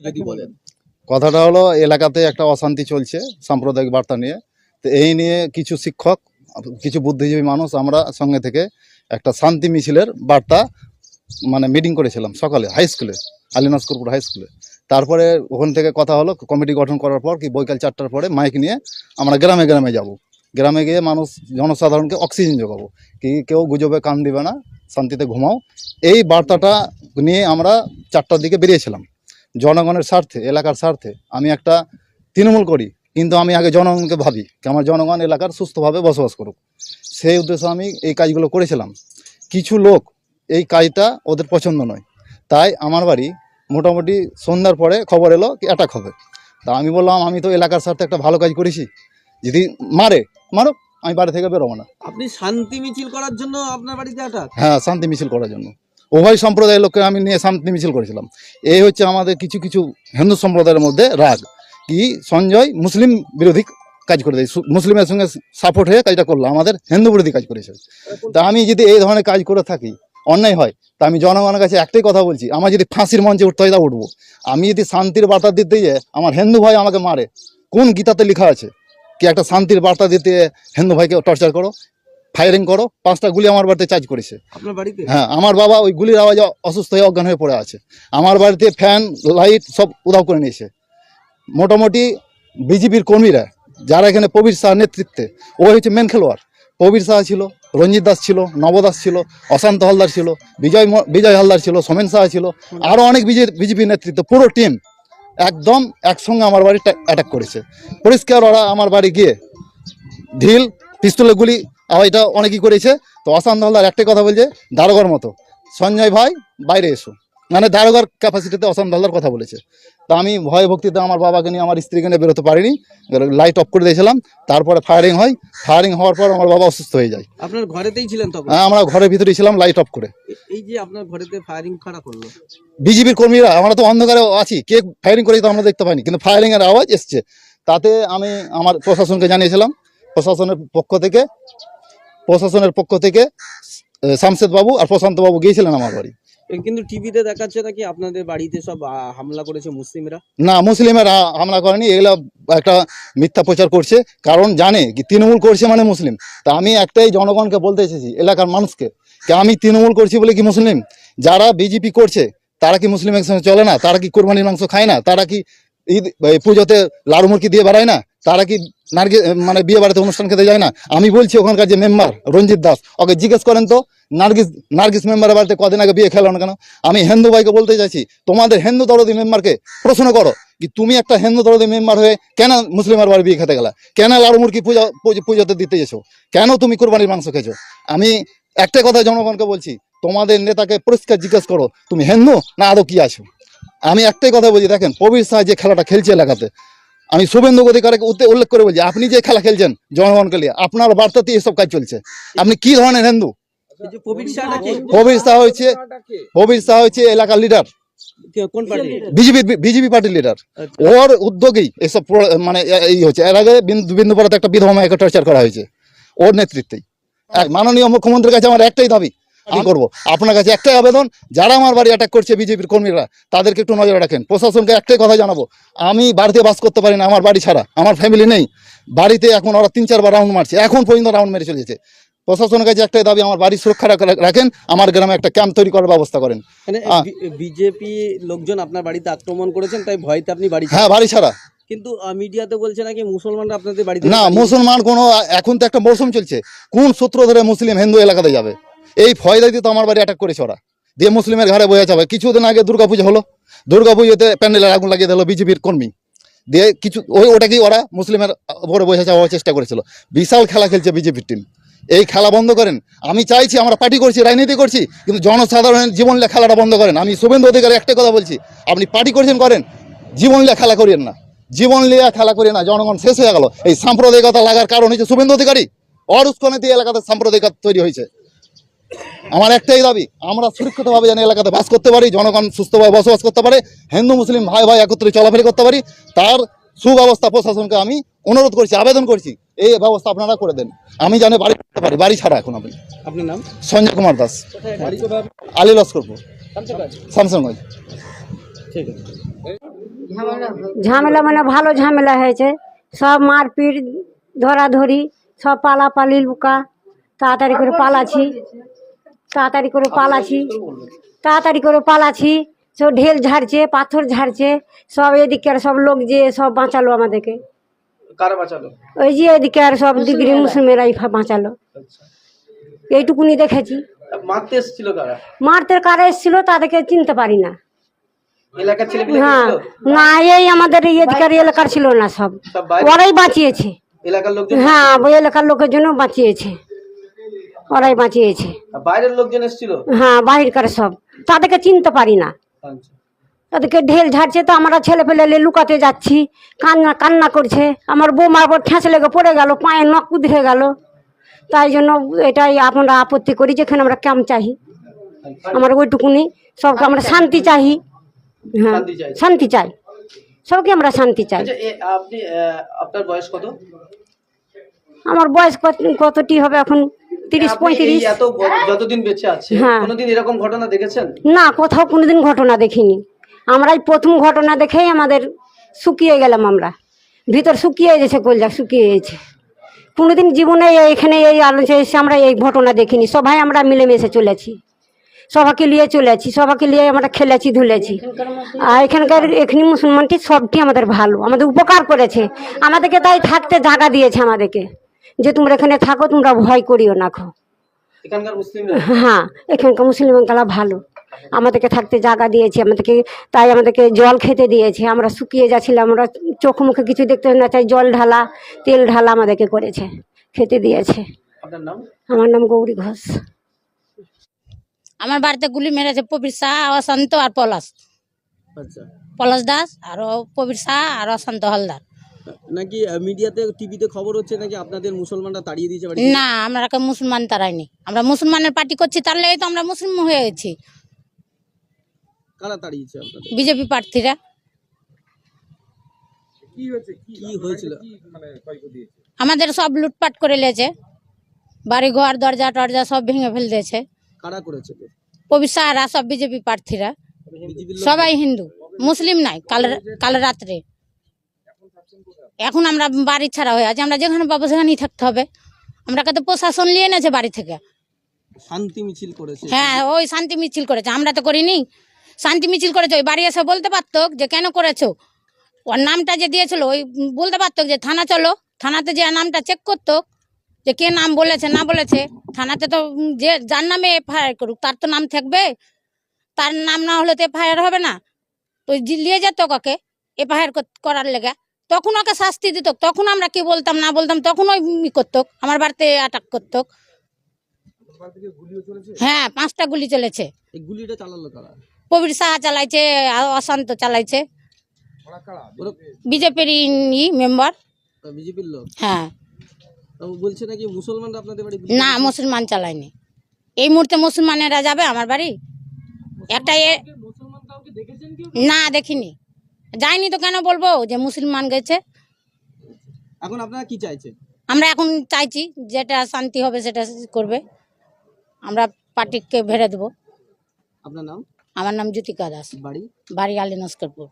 যদি বলেন? কথাটা হলো এলাকাতে একটা অশান্তি চলছে সাম্প্রদায়িক বার্তা নিয়ে। তো এই নিয়ে কিছু শিক্ষক কিছু বুদ্ধিজীবী মানুষ আমরা সঙ্গে থেকে একটা শান্তি মিছিলের বার্তা মানে মিটিং করেছিলাম সকালে হাই স্কুলে আলিনাসকুরপুর হাই স্কুলে তারপরে ওখান থেকে কথা হলো কমিটি গঠন করার পর কি বৈকাল চারটার পরে মাইক নিয়ে আমরা গ্রামে গ্রামে যাব। গ্রামে গিয়ে মানুষ জনসাধারণকে অক্সিজেন যোগাবো। কি কেউ গুজবে কান দিবে না শান্তিতে ঘুমাও। এই বার্তাটা নিয়ে আমরা চারটার দিকে বেরিয়েছিলাম। জনগণের স্বার্থে এলাকার স্বার্থে আমি একটা তৃণমূল করি কিন্তু আমি আগে জনগণকে ভাবি কি আমার জনগণ এলাকার সুস্থভাবে বসবাস করুক। সেই উদ্দেশ্যে আমি এই কাজগুলো করেছিলাম। কিছু লোক এই কাজটা ওদের পছন্দ নয়। তাই আমার বাড়ি মোটামুটি সন্ধ্যার পরে খবর এলো কি অ্যাটাক হবে। তা আমি বললাম আমি তো এলাকার স্বার্থে একটা ভালো কাজ করেছি। যদি মারে মারুক আমি বাড়ি থেকে বেরোবো না। আপনি শান্তি মিছিল করার জন্য আপনার বাড়িতে আটাক হ্যাঁ শান্তি মিছিল করার জন্য। উভয় সম্প্রদায়ের লোককে আমি নিয়ে শান্তি মিছিল করেছিলাম। এই হচ্ছে আমাদের কিছু কিছু হিন্দু সম্প্রদায়ের মধ্যে রাগ কি সঞ্জয় মুসলিম বিরোধী কাজ করে দেয়। মুসলিমের সঙ্গে সাপোর্ট হয়ে কাজটা করল, আমাদের হিন্দু বিরোধী কাজ করেছে। তা আমি যদি এই ধরনের কাজ করে থাকি, অন্যায় হয়, তা আমি জনগণের কাছে একটাই কথা বলছি, আমার যদি ফাঁসির মঞ্চে উঠতে হয় তা উঠবো। আমি যদি শান্তির বার্তা দিতে গিয়ে আমার হিন্দু ভাই আমাকে মারে, কোন গীতাতে লেখা আছে? কি একটা শান্তির বার্তা দিতে হিন্দু ভাইকে টর্চার করো? ফায়ারিং করো পাঁচটা গুলি আমার বাড়িতে চার্জ করেছে। হ্যাঁ আমার বাবা ওই গুলির আওয়াজে অসুস্থ হয়ে অজ্ঞান হয়ে পড়ে আছে। আমার বাড়িতে ফ্যান লাইট সব উধাও করে নিয়েছে। মোটামুটি বিজেপির কর্মীরা যারা এখানে প্রবীর শাহ নেতৃত্বে ও হচ্ছে মেন খেলোয়াড়। প্রবীর শাহ ছিল রঞ্জিত দাস ছিল নবদাস ছিল অশান্ত হালদার ছিল বিজয় বিজয় হালদার ছিল সোমেন শাহ ছিল আরও অনেক বিজেপি নেতৃত্ব পুরো টিম একদম একসঙ্গে আমার বাড়ি অ্যাটাক করেছে। পরিষ্কার ওরা আমার বাড়ি গিয়ে ঢিল পিস্তলের গুলি এটা অনেকেই করেছে। তো অশান্ত হালদার একটাই কথা বলছে দারোগার মতো। সঞ্জয় ভাই বাইরে এসো। মানে দারোগার ক্যাপাসিটিতে অশান্ত হালদার কথা বলেছে। তা আমি ভয় ভক্তিতে আমার বাবাকে নিয়ে আমার স্ত্রীকে নিয়ে বেরোতে পারিনি। লাইট অফ করে দিয়েছিলাম। তারপরে ফায়ারিং হয়। ফায়ারিং হওয়ার পর আমার বাবা অসুস্থ হয়ে যায়। আপনার ঘরেতেই ছিলেন তখন? হ্যাঁ, আমরা ঘরের ভিতরে ছিলাম লাইট অফ করে। এই যে আপনার ঘরেতে ফায়ারিং খারাপ করল। বিজেপির কর্মীরা আমরা তো অন্ধকারে আছি। কে ফায়ারিং করে তো আমরা দেখতে পাইনি কিন্তু ফায়ারিং এর আওয়াজ এসছে। তাতে আমি আমার প্রশাসনকে জানিয়েছিলাম। প্রশাসনের পক্ষ থেকে প্রশাসনের পক্ষ থেকে শামশেদ বাবু আর প্রশান্ত বাবু গিয়েছিলেন আমার বাড়ি। কিন্তু টিভিতে দেখাচ্ছে নাকি আপনাদের বাড়িতে সব হামলা করেছে মুসলিমরা? না মুসলিমেরা হামলা করেনি এগুলো একটা মিথ্যা প্রচার করছে কারণ জানে কি তৃণমূল করছে মানে মুসলিম। তা আমি একটাই জনগণকে বলতে এসেছি এলাকার মানুষকে কি আমি তৃণমূল করছি বলে কি মুসলিম? যারা বিজেপি করছে তারা কি মুসলিমের সঙ্গে চলে না? তারা কি কোরবানির মাংস খায় না? তারা কি ঈদ পুজোতে লাড়ু মুরগি দিয়ে বেড়ায় না? তারা কি নার্গি মানে বিয়ে বাড়িতে অনুষ্ঠান খেতে যায় না? আমি বলছি ওখানকার যে মেম্বার, রঞ্জিত দাস, ওকে জিজ্ঞেস করেন তো, নার্গিস নার্গিস মেম্বারের বাড়িতে কদিন আগে বিয়ে খেলো না কেন? আমি হিন্দু ভাইকে বলতে চাইছি, তোমাদের হিন্দু দরদি মেম্বারকে প্রশ্ন করো কি তুমি একটা হিন্দু দরদি মেম্বার হয়ে কেন মুসলিমের বাড়ি বিয়ে খেতে গেলা? কেন লাড়ু মুরগি পূজা, পুজো- পুজোতে দিতে গেছো কেন তুমি কোরবানির মাংস খেয়েছো? আমি একটাই কথা জনগণকে বলছি, তোমাদের নেতাকে পরিষ্কার জিজ্ঞেস করো, তুমি হিন্দু না আদৌ কি আছো? আমি একটাই কথা বলছি, দেখেন, প্রবীর শাহ যে খেলাটা খেলছে এলাকাতে আমি শুভেন্দু অধিকারকে উল্লেখ করে বলছি আপনি যে খেলা খেলছেন জনগণকে নিয়ে আপনার বার্তাতে এসব কাজ চলছে। আপনি কি ধরনের হিন্দু? প্রবীর শাহ প্রবীর শাহ হচ্ছে এলাকার লিডার বিজেপি বিজেপি পার্টির লিডার ওর উদ্যোগেই এসব মানে এই হচ্ছে এর আগে বিন্দুপাড়াতে একটা বিধবা মাকে টর্চার করা হয়েছে ওর নেতৃত্বেই। মাননীয় মুখ্যমন্ত্রীর কাছে আমার একটাই দাবি আমি করব। আপনার কাছে একটাই আবেদন যারা আমার বাড়ি অ্যাটাক করছে বিজেপির কর্মীরা তাদেরকে একটু নজরে রাখেন। প্রশাসনকে একটাই কথা জানাব আমি বাড়িতে বাস করতে পারি না আমার বাড়ি ছাড়া আমার ফ্যামিলি নেই। বাড়িতে এখন ওরা তিন চারবার রাউন্ড মারছে এখন পর্যন্ত রাউন্ড মেরে চলেছে প্রশাসনের কাছে একটাই দাবি আমার বাড়ি সুরক্ষা রাখেন আমার গ্রামে একটা ক্যাম্প তৈরি করার ব্যবস্থা করেন। মানে বিজেপি লোকজন আপনার বাড়িতে আক্রমণ করেছেন তাই ভয়তে আপনি বাড়ি হ্যাঁ বাড়ি ছাড়া। কিন্তু মিডিয়াতে বলছে নাকি মুসলমানরা আপনাদের বাড়িতে না মুসলমান কোনো এখন তো একটা মৌসুম চলছে। কোন সূত্র ধরে মুসলিম হিন্দু এলাকাতে যাবে? এই ফয়দাইতে তো আমার বাড়ি অ্যাটাক করেছে ওরা। দিয়ে মুসলিমের ঘরে বয়ে যাবে। কিছুদিন আগে দুর্গাপুজো হলো। দুর্গাপুজোতে প্যান্ডেলের আগুন লাগিয়ে দিল বিজেপির কর্মী। দিয়ে কিছু ওই ওটাকেই ওরা মুসলিমের উপরে বসে যাওয়ার চেষ্টা করেছিল। বিশাল খেলা খেলছে বিজেপির টিম এই খেলা বন্ধ করেন। আমি চাইছি, আমরা পার্টি করছি, রাজনীতি করছি, কিন্তু জনসাধারণের জীবন খেলাটা বন্ধ করেন। আমি শুভেন্দু অধিকারী একটা কথা বলছি। আপনি পার্টি করছেন, করেন। জীবন খেলা করিয়েন না। জীবন লিয়া খেলা করি না। জনগণ শেষ হয়ে গেল। এই সাম্প্রদায়িকতা লাগার কারণ হচ্ছে শুভেন্দু অধিকারী। অর উস্কনেতে এলাকাতে সাম্প্রদায়িকতা তৈরি হয়েছে। আমার একটাই দাবি আমরা সুরক্ষিতভাবে যেন এলাকাতে বাস করতে পারি জনগণ সুস্থভাবে বসবাস করতে পারে হিন্দু মুসলিম ভাই ভাই একত্রে চলাফেরা করতে পারি তার সুব্যবস্থা প্রশাসনকে আমি অনুরোধ করছি আবেদন করছি এই ব্যবস্থা আপনারা করে দেন। আমি জানি বাড়ি করতে পারি বাড়ি ছাড়া এখন আপনি আপনার নাম? সঞ্জয় কুমার দাস। আলী লস্করপুর স্যামসংগঞ্জ ঠিক আছে। ঝামেলা মানে ভালো ঝামেলা হয়েছে। সব মারপিট ধরাধরি সব পালাপালি লুকা তাড়াতাড়ি করে পালাছি তাড়াতাড়ি করে পালাছি তাড়াতাড়ি করে পালাছি সব ঢেল ঝাড়ছে পাথর ঝাড়ছে সব এদিকে আর সব লোক যে সব বাঁচালো আমাদেরকে। ওই যে এদিকে আর সব ডিগ্রি মুসলিমেরাই বাঁচালো। আচ্ছা। এইটুকুনি দেখেছি। মারতে এসেছিল কারা? মারতে কারা এসেছিল তাদেরকে চিনতে পারি না। হ্যাঁ না এই আমাদের এদিকার এলাকার ছিল? না সব। সব ওরাই বাঁচিয়েছে। হ্যাঁ ওই এলাকার লোকের জন্য বাঁচিয়েছে। ওরাই বাঁচিয়েছে বাইরের লোকজন এসেছিল? হ্যাঁ সব। তাদেরকে চিনতে পারি না। আচ্ছা। তাদেরকে ঢেল ঝাড়ছে তো আমরা ছেলে ফেলে লুকাতে যাচ্ছি। কান্না কান্না করছে। আমার বৌমার পর ঠেঁস লেগে পড়ে গেল পায়ে নখ উধরে গেল। তাই জন্য এটাই আমরা আপত্তি করি যেখানে আমরা ক্যাম্প চাই। আমার ওইটুকুনি। সবকে আমরা শান্তি চাই। হ্যাঁ শান্তি চাই। সবকে আমরা শান্তি চাই। আচ্ছা আপনি আপনার বয়স কত? আমার বয়স কত- কতটি হবে এখন? তিরিশ পঁয়ত্রিশ। যতদিন বেঁচে আছে হ্যাঁ। কোনোদিন এরকম ঘটনা দেখেছেন? না কোথাও কোনোদিন ঘটনা দেখিনি। আমরাই প্রথম ঘটনা দেখেই আমাদের শুকিয়ে গেলাম আমরা। ভিতর শুকিয়ে গেছে কলজা শুকিয়ে গেছে। কোনোদিন জীবনে এখানে এই আলোচনা এসে আমরা এই ঘটনা দেখিনি। সবাই আমরা মিলেমিশে চলেছি। সবাইকে নিয়ে চলেছি সবাইকে নিয়ে আমরা খেলেছি ধুলেছি। আর এখানকার এখানে মুসলমানটি সবটি আমাদের ভালো আমাদের উপকার করেছে। আমাদেরকে তাই থাকতে জায়গা দিয়েছে আমাদেরকে। যে তোমরা এখানে থাকো তোমরা ভয় করিও না খো হ্যাঁ এখানকার মুসলিম কালা ভালো। আমাদেরকে থাকতে জায়গা দিয়েছে আমাদেরকে তাই আমাদেরকে জল খেতে দিয়েছে। আমরা শুকিয়ে যাচ্ছিলাম আমরা চোখ মুখে কিছু দেখতে না চাই জল ঢালা তেল ঢালা আমাদেরকে করেছে খেতে দিয়েছে। আমার নাম গৌরী ঘোষ। আমার বাড়িতে গুলি মেরেছে পবির শাহ অশান্ত আর পলাশ। আচ্ছা। পলাশ দাস আর পবির শাহ আর অশান্ত হালদার। নাকি মিডিয়াতে টিভিতে খবর হচ্ছে নাকি আপনাদের মুসলমানরা তাড়িয়ে দিয়েছে বাড়ি না আমরা কে মুসলমান তারাইনি আমরা মুসলমানের পার্টি করছি তাহলে তো আমরা মুসলিম হয়ে গেছি। কারা তাড়িয়েছে আপনাদের? বিজেপি প্রার্থীরা। কি হয়েছিল? আমাদের সব লুটপাট করে লেছে বাড়ি ঘর দরজা টরজা সব ভেঙে ফেল দিয়েছে। কারা করেছে? শাহরা সব বিজেপি প্রার্থীরা। সবাই হিন্দু। মুসলিম নাই কাল কাল রাত্রে। এখন আমরা বাড়ি ছাড়া হয়ে আছি আমরা যেখানে পাবো সেখানেই থাকতে হবে। আমরাকে তো প্রশাসন নিয়ে এনেছে বাড়ি থেকে। শান্তি মিছিল করেছে। হ্যাঁ ওই শান্তি মিছিল করেছে আমরা তো করিনি। শান্তি মিছিল করেছে ওই বাড়ি এসে বলতে পারতো যে কেন করেছ? ওর নামটা যে দিয়েছিল ওই বলতে পারতো যে থানা চলো থানাতে যে নামটা চেক করতো যে কে নাম বলেছে না বলেছে থানাতে তো যে যার নামে এফআইআর করুক তার তো নাম থাকবে। তার নাম না হলে তো এফআইআর হবে না। তো নিয়ে যেত কাকে এফআইআর করার লেগে। তখন ওকে শাস্তি দিত তখন আমরা কি বলতাম না বলতাম তখন ওই ই করতো আমার বাড়িতে অ্যাটাক করতো হ্যাঁ পাঁচটা গুলি চলেছে। এই গুলিটা চালালো কারা? প্রবীর শাহ চালাইছে আর অশান্ত চালাইছে। বিজেপির ই মেম্বার বিজেপির লোক? হ্যাঁ। বলছে নাকি মুসলমানরা আপনাদের বাড়ি না মুসলমান চালায়নি। এই মুহূর্তে মুসলমানেরা যাবে আমার বাড়ি? একটা এ না দেখিনি। যাইনি তো কেন বলব? যে মুসলমান গেছে। এখন আপনারা কি চাইছে আমরা এখন চাইছি যেটা শান্তি হবে সেটা করবে। আমরা পার্টিকে ভেড়ে দেবো। আপনার নাম? আমার নাম জ্যোতিকা দাস। বাড়ি? বাড়ি আলী নস্করপুর